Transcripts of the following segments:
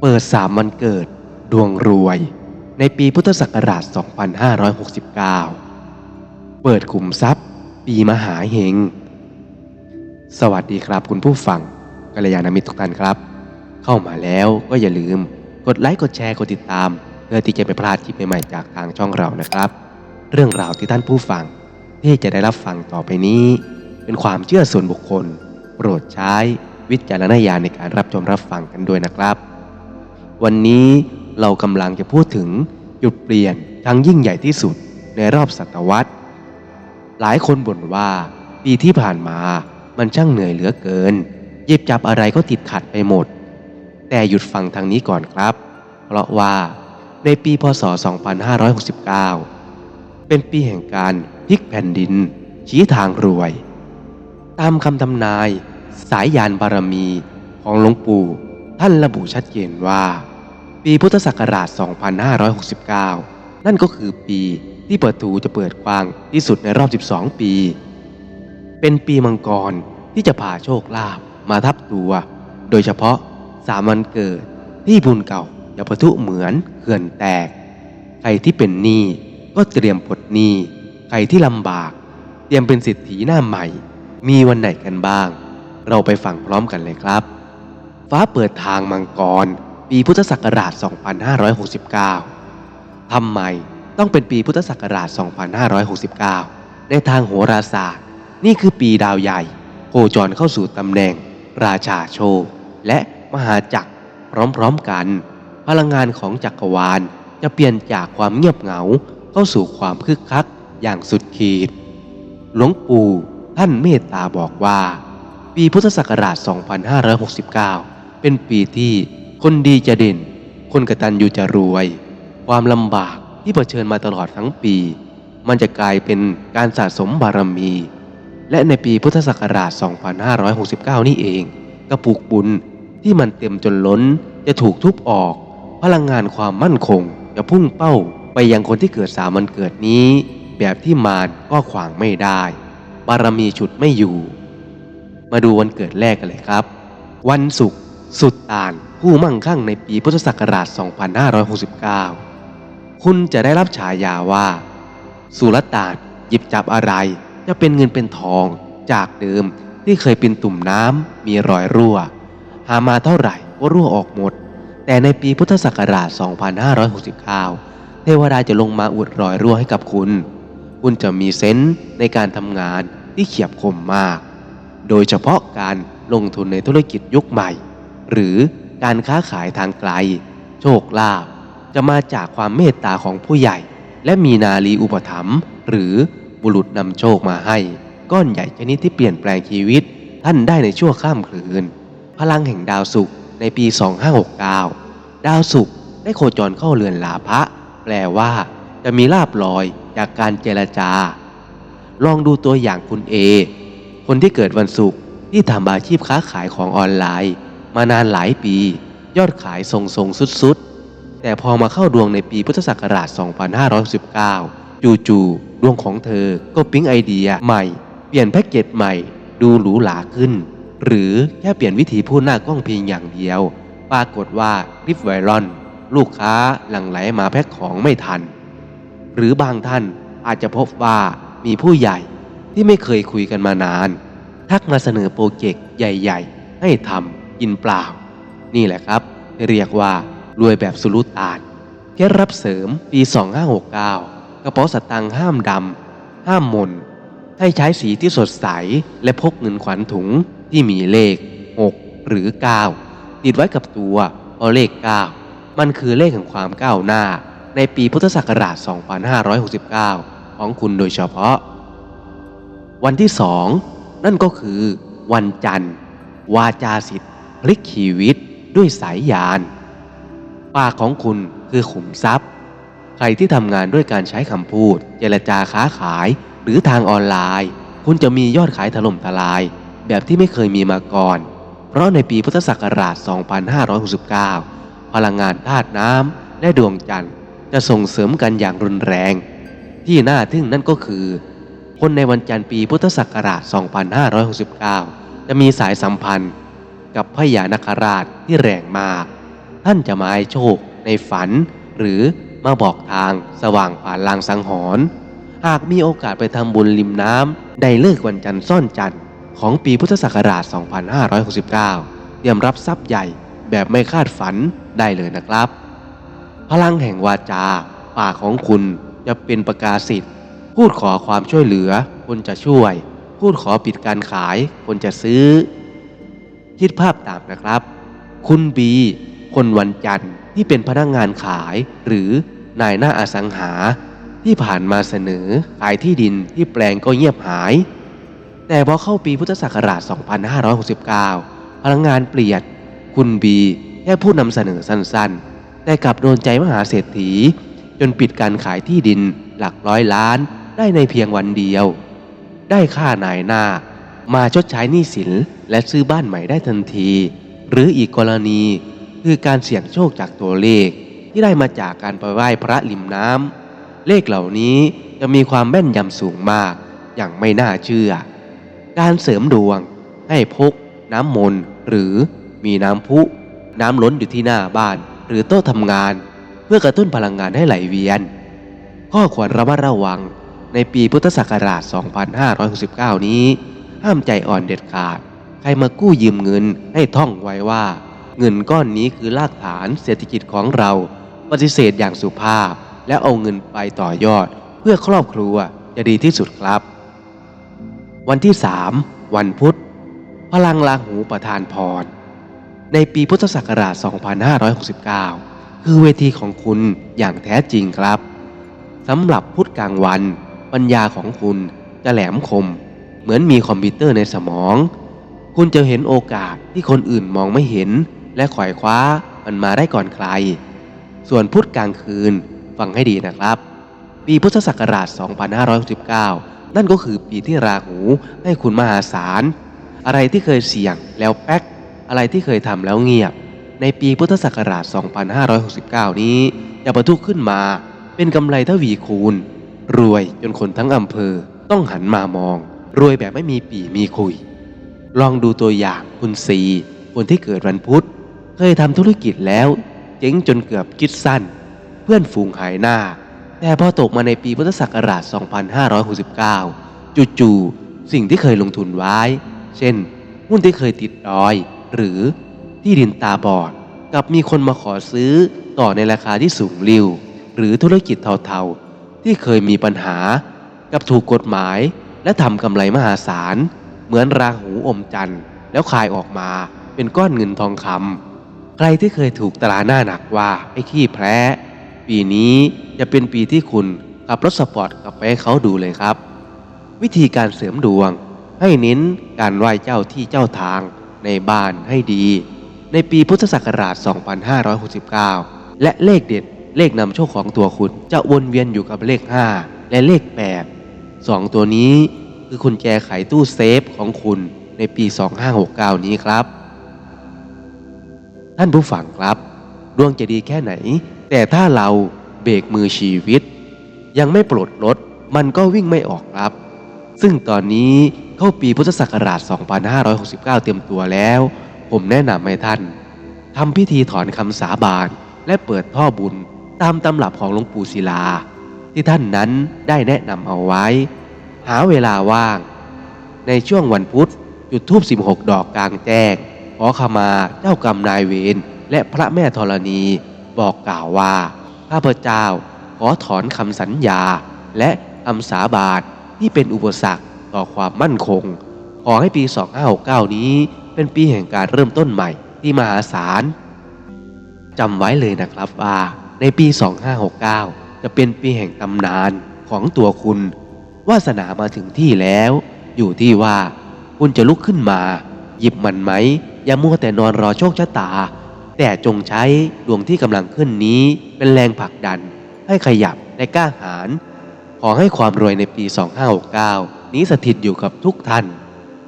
เปิดสามวันเกิด ดวงรวย ในปีพุทธศักราช 2569 เปิดขุมทรัพย์ ปีมหาเฮง สวัสดีครับคุณผู้ฟังกัลยาณมิตรทุกท่านครับ เข้ามาแล้วก็อย่าลืม กดไลค์กดแชร์กดติดตาม เพื่อที่จะไม่พลาดคลิปใหม่ๆจากทางช่องเรานะครับ เรื่องราวที่ท่านผู้ฟัง ที่จะได้รับฟังต่อไปนี้ เป็นความเชื่อส่วนบุคคล โปรดใช้วิจารณญาณในการรับชมรับฟังกันด้วยนะครับ วันนี้เรากำลังจะพูดถึงจุดเปลี่ยนครั้งยิ่งใหญ่ที่สุดในรอบศตวรรษ หลายคนบ่นว่าปีที่ผ่านมามันช่างเหนื่อยเหลือเกินหยิบจับอะไรก็ติดขัดไปหมด แต่หยุดฟังทางนี้ก่อนครับ เพราะว่าในปีพศ 2569 เป็นปีแห่งการพลิกแผ่นดิน ชี้ทางรวย ตามคำทำนายสายยานบารมีของหลวงปู่ท่านระบุชัดเจนว่า ปีพุทธศักราช 2569 นั่นก็คือปีที่ประตูจะเปิดกว้างที่สุดในรอบ 12 ปี เป็นปีมังกรที่จะพาโชคลาภมาทับตัว โดยเฉพาะสามวันเกิดที่บุญเก่าอย่าประทุเหมือนเขื่อนแตก ใครที่เป็นหนี้ก็เตรียมปลดหนี้ ใครที่ลำบาก เตรียมเป็นสิทธิหน้าใหม่ มีวันไหนกันบ้าง เราไปฟังพร้อมกันเลยครับ ฟ้าเปิดทางมังกร ปีพุทธศักราช 2569 ทำไมต้องเป็นปีพุทธศักราช 2569 ในทางโหราศาสตร์ นี่คือปีดาวใหญ่โคจรเข้าสู่ตำแหน่ง ราชาโชค และมหาจักรพร้อมๆกัน พลังงานของจักรวาลจะเปลี่ยนจากความเงียบเหงาเข้าสู่ความคึกคักอย่างสุดขีด หลวงปู่ท่านเมตตาบอกว่า ปีพุทธศักราช 2569 เป็นปีที่ คนดีจะเด่น คนกระตัญญูจะรวย ความลำบากที่เผชิญมาตลอดทั้งปี มันจะกลายเป็นการสะสมบารมี และในปีพุทธศักราช 2569 นี่เอง กระปุกบุญที่มันเต็มจนล้นจะถูกทุบออก พลังงานความมั่นคงจะพุ่งเป้าไปยังคนที่เกิดสามวันเกิดนี้ แบบที่มารก็ขวางไม่ได้ บารมีฉุดไม่อยู่ มาดูวันเกิดแรกกันเลยครับ วันศุกร์ สุดตานผู้มั่งคั่งในปีพุทธศักราช 2569 คุณจะได้รับฉายาว่า สุรตานหยิบจับอะไร จะเป็นเงินเป็นทองจากเดิมที่เคยเป็นตุ่มน้ำมีรอยรั่ว หามาเท่าไหร่ก็รั่วออกหมด แต่ในปีพุทธศักราช 2569 เทวดาจะลงมาอุดรอยรั่วให้กับคุณ คุณจะมีเซนส์ในการทำงานที่เฉียบคมมาก โดยเฉพาะการลงทุนในธุรกิจยุคใหม่ หรือการค้าขายทางไกล โชคลาภจะมาจากความเมตตาของผู้ใหญ่ และมีนาลีอุปถัมภ์หรือบุรุษนำโชคมาให้ ก้อนใหญ่ชนิดที่เปลี่ยนแปลงชีวิต ท่านได้ในชั่วข้ามคืน พลังแห่งดาวศุกร์ในปี 2569 ดาวศุกร์ได้โคจรเข้าเรือนลาภะแปลว่าจะมีลาบลอยจากการเจรจา ลองดูตัวอย่างคุณเอ คนที่เกิดวันศุกร์ที่ทำอาชีพค้าขายของออนไลน์ มานานหลายปี ยอดขายทรงทรงสุดสุดๆ แต่พอมาเข้าดวงในปีพุทธศักราช 2519 จู่ๆดวงของเธอก็ปิ๊งไอเดียใหม่ เปลี่ยนแพ็กเกจใหม่ ดูหรูหราขึ้น หรือแค่เปลี่ยนวิธีพูดหน้ากล้องเพียงอย่างเดียว ปรากฏว่าคลิปไวรัลลูกค้าหลั่งไหลมาแพ็คของไม่ทัน หรือบางท่านอาจจะพบว่ามีผู้ใหญ่ที่ไม่เคยคุยกันมานาน ทักมาเสนอโปรเจกต์ใหญ่ ๆ ให้ทำ กินเปล่า นี่แหละครับ เรียกว่ารวยแบบสุรุตานเคล็ดรับเสริมปี 2569 กระเป๋าสตางค์ห้ามดำ ห้ามมน ให้ใช้สีที่สดใส และพกเงินขวัญถุงที่มีเลข 6 หรือ 9 ติดไว้กับตัวเพราะเลข 9 มันคือเลขแห่งความก้าวหน้า ในปีพุทธศักราช 2569 ของคุณโดยเฉพาะ วันที่สองนั่นก็คือ วันจันทร์ วาจาสิทธิ์ พลิกชีวิตด้วยสายยาน ปากของคุณคือขุมทรัพย์ ใครที่ทำงานด้วยการใช้คำพูด เจรจาค้าขาย หรือทางออนไลน์ คุณจะมียอดขายถล่มทลาย แบบที่ไม่เคยมีมาก่อน เพราะในปีพุทธศักราช 2569 พลังงานธาตุน้ำและดวงจันทร์จะส่งเสริมกันอย่างรุนแรง ที่น่าทึ่งนั่นก็คือ คนในวันจันทร์ปีพุทธศักราช 2569 จะมีสายสัมพันธ์ กับพญานาคราชที่แรงมาก ท่านจะมาให้โชคในฝัน หรือมาบอกทางสว่างผ่านลางสังหรณ์หากมีโอกาสไปทำบุญริมน้ำได้เลิกวันจันทร์ซ่อนจันทร์ของปีพุทธศักราช 2569เตรียมรับทรัพย์ใหญ่แบบไม่คาดฝันได้เลยนะครับ พลังแห่งวาจา ปากของคุณจะเป็นประกาศสิทธิ์ พูดขอความช่วยเหลือคนจะช่วย พูดขอปิดการขายคนจะซื้อ คิดภาพตามนะครับ คุณบีคนวันจันทร์ที่เป็นพนักงงานขายหรือนายหน้าอสังหา ที่ผ่านมาเสนอขายที่ดินที่แปลงก็เงียบหาย แต่พอเข้าปีพุทธศักราช 2569 พลังงานเปลี่ยนคุณบีแค่พูดนำเสนอสั้นๆ แต่กลับโดนใจมหาเศรษฐี จนปิดการขายที่ดินหลักร้อยล้านได้ในเพียงวันเดียว ได้ค่านายหน้า มาชดใช้หนี้สินและซื้อบ้านใหม่ได้ทันที หรืออีกกรณีคือการเสี่ยงโชคจากตัวเลข ที่ได้มาจากการไปไหว้พระริมน้ำเลขเหล่านี้จะมีความแม่นยำสูงมากอย่างไม่น่าเชื่อ การเสริมดวง ให้พก น้ำมนต์หรือมีน้ำพุ น้ำล้นอยู่ที่หน้าบ้าน หรือโต๊ะทำงาน เพื่อกระตุ้นพลังงานให้ไหลเวียน ข้อควรระมัดระวังในปีพุทธศักราช 2569 นี้ ห้ามใจอ่อนเด็ดขาด ใครมากู้ยืมเงินให้ท่องไว้ว่า เงินก้อนนี้คือรากฐานเศรษฐกิจของเรา ปฏิเสธอย่างสุภาพ และเอาเงินไปต่อยอด เพื่อครอบครัวจะดีที่สุดครับ วันที่ 3 วันพุธ พลังลาหูประทานพร ในปีพุทธศักราช 2569 คือเวทีของคุณอย่างแท้จริงครับสำหรับพุธกลางวัน ปัญญาของคุณจะแหลมคม เหมือนมีคอมพิวเตอร์ในสมอง คุณจะเห็นโอกาสที่คนอื่นมองไม่เห็น และขวายคว้ามันมาได้ก่อนใคร ส่วนพุธกลางคืนฟังให้ดีนะครับ ปีพุทธศักราช 2569 นั่นก็คือปีที่ราหูให้คุณมหาศาล อะไรที่เคยเสี่ยงแล้วแป๊ก อะไรที่เคยทำแล้วเงียบ ในปีพุทธศักราช 2569 นี้จะประทุขึ้นมาเป็นกำไรทวีคูณ รวยจนคนทั้งอำเภอต้องหันมามอง รวยแบบไม่มีปีมีคุย ลองดูตัวอย่างคุณซีคนที่เกิดวันพุธ เคยทำธุรกิจแล้ว เจ๊งจนเกือบคิดสั้น เพื่อนฝูงหายหน้า แต่พอตกมาในปีพุทธศักราช 2569 จู่ๆสิ่งที่เคยลงทุนไว้ เช่น หุ้นที่เคยติดดอย หรือที่ดินตาบอดกับมีคนมาขอซื้อต่อในราคาที่สูงริ้วหรือธุรกิจเทาๆ ที่เคยมีปัญหา กับถูกกฎหมาย และทำกำไรมหาศาล เหมือนราหูอมจันทร์ แล้วคายออกมาเป็นก้อนเงินทองคำใครที่เคยถูกตราหน้าหนักว่าไอ้ขี้แพ้ปีนี้จะเป็นปีที่คุณขับรถสปอร์ตกลับไปให้เขาดูเลยครับ วิธีการเสริมดวง ให้เน้นการไหว้เจ้าที่เจ้าทางในบ้านให้ดี ในปีพุทธศักราช 2569 และเลขเด็ดเลขนำโชคของตัวคุณจะวนเวียนอยู่กับเลข 5 และเลข 8 สองตัวนี้คือคุณแจไขตู้เซฟของคุณในปี 2569 นี้ครับ ท่านผู้ฟังครับ ดวงจะดีแค่ไหน แต่ถ้าเราเบรกมือชีวิต ยังไม่ปลดลดมันก็วิ่งไม่ออกครับ ซึ่งตอนนี้เข้าปีพุทธศักราช 2569 เต็มตัวแล้ว ผมแนะนำให้ท่านทำพิธีถอนคำสาบานและเปิดท่อบุญตามตำรับของหลวงปู่ศิลา ที่ท่านนั้นได้แนะนำเอาไว้ หาเวลาว่าง ในช่วงวันพุธจุดทูบ16 ดอกกลางแจ้ง ขอขมาเจ้ากรรมนายเวรและพระแม่ธรณีบอกกล่าวว่า ข้าพเจ้าขอถอนคำสัญญา และคำสาบานที่เป็นอุปสรรคต่อความมั่นคง ขอให้ปี 2569 นี้ เป็นปีแห่งการเริ่มต้นใหม่ที่มหาศาลจำไว้เลยนะครับว่าในปี 2569 จะเป็นปีแห่งตำนานของตัวคุณ วาสนามาถึงที่แล้ว อยู่ที่ว่า คุณจะลุกขึ้นมา หยิบมันไหม อย่ามัวแต่นอนรอโชคชะตา แต่จงใช้ดวงที่กำลังขึ้นนี้เป็นแรงผลักดัน ให้ขยับและกล้าหาญขอให้ความรวยในปี 2569 นี้สถิตอยู่กับทุกท่าน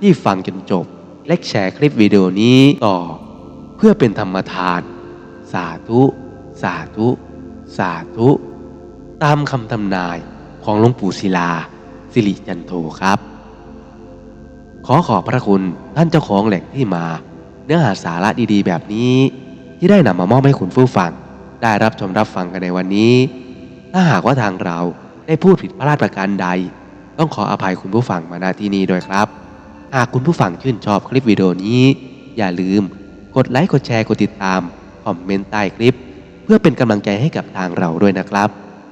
ที่ฟังจนจบ และแชร์คลิปวิดีโอนี้ต่อ เพื่อเป็นธรรมทาน สาธุ สาธุ สาธุ ตามคำทำนายของหลวงปู่ศิลา สิริจันโทครับ ขอขอบพระคุณท่านเจ้าของแหล่งที่มา เนื้อหาสาระดีๆ แบบนี้ ที่ได้นำมามอบให้คุณผู้ฟัง ได้รับชมรับฟังกันในวันนี้ ถ้าหากว่าทางเราได้พูดผิดพลาดประการใด ต้องขออภัยคุณผู้ฟังมาณที่นี้ด้วยครับ หากคุณผู้ฟังชื่นชอบคลิปวิดีโอนี้ อย่าลืม กดไลค์กดแชร์กดติดตามคอมเมนต์ใต้คลิป เพื่อเป็นกำลังใจให้กับทางเราด้วยนะครับ